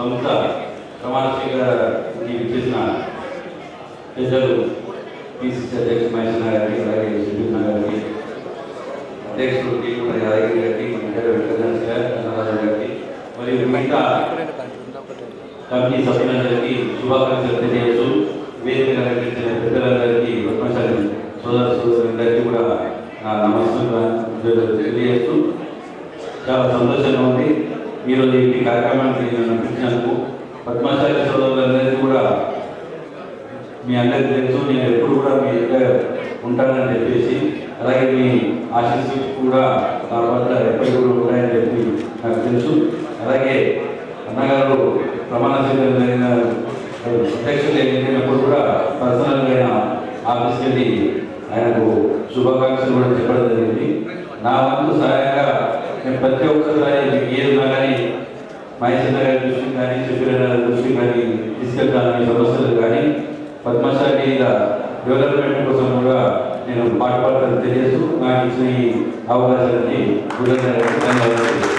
సంస్థ ప్రమాణ స్వీకారానికి ఇచ్చేసిన పెద్దలు పిసిసి అధ్యక్షుడు మహేశ్వర గారికి అలాగే సుజీత్ గారికి అధ్యక్షుడు టీకుల యాదగిరి గారికి మంత్రి వెంకటరాజు గారు గారికి మరియు మిగతా కమిటీ సభ్యులందరికీ శుభాకాంక్షలు తెలియజేస్తూ వేదిక అలంకరించిన పెద్దలందరికీ పద్మశాలి సోదర సోదరులందరికీ కూడా నా నమస్కారం తెలియజేస్తూ చాలా సంతోషంగా ఉంది. ఈరోజు ఈ కార్యక్రమాన్ని నన్ను పద్మాచార్య పద్మశాలి సోదరులందరికీ కూడా మీ అందరికీ తెలుసు నేను ఎప్పుడు కూడా మీ దగ్గర ఉంటానని చెప్పేసి అలాగే మీ ఆశీస్సు కూడా నా వద్ద ఎప్పటికీ కూడా ఉంటాయని చెప్పి నాకు తెలుసు. అలాగే అన్నగారు ప్రమాణ స్వీకారం అధ్యక్షులు ఎన్నికైనప్పుడు కూడా పర్సనల్గా ఆయన ఆఫీస్కి వెళ్ళి ఆయనకు శుభాకాంక్షలు కూడా చెప్పడం జరిగింది. నా వంతు సహాయంగా నేను ప్రతి ఒక్కసారి మీకు ఏది కానీ మహేశ్వర గారి దృష్టికి కానీ సుశీల గారి దృష్టికి కానీ తీసుకెళ్తానని సమస్యలు కానీ పద్మశాలి డెవలప్మెంట్ కోసం కూడా నేను పాటుపడాలని తెలియజేస్తూ నాకు ఇచ్చిన ఈ అవకాశాన్ని ధన్యవాదాలు.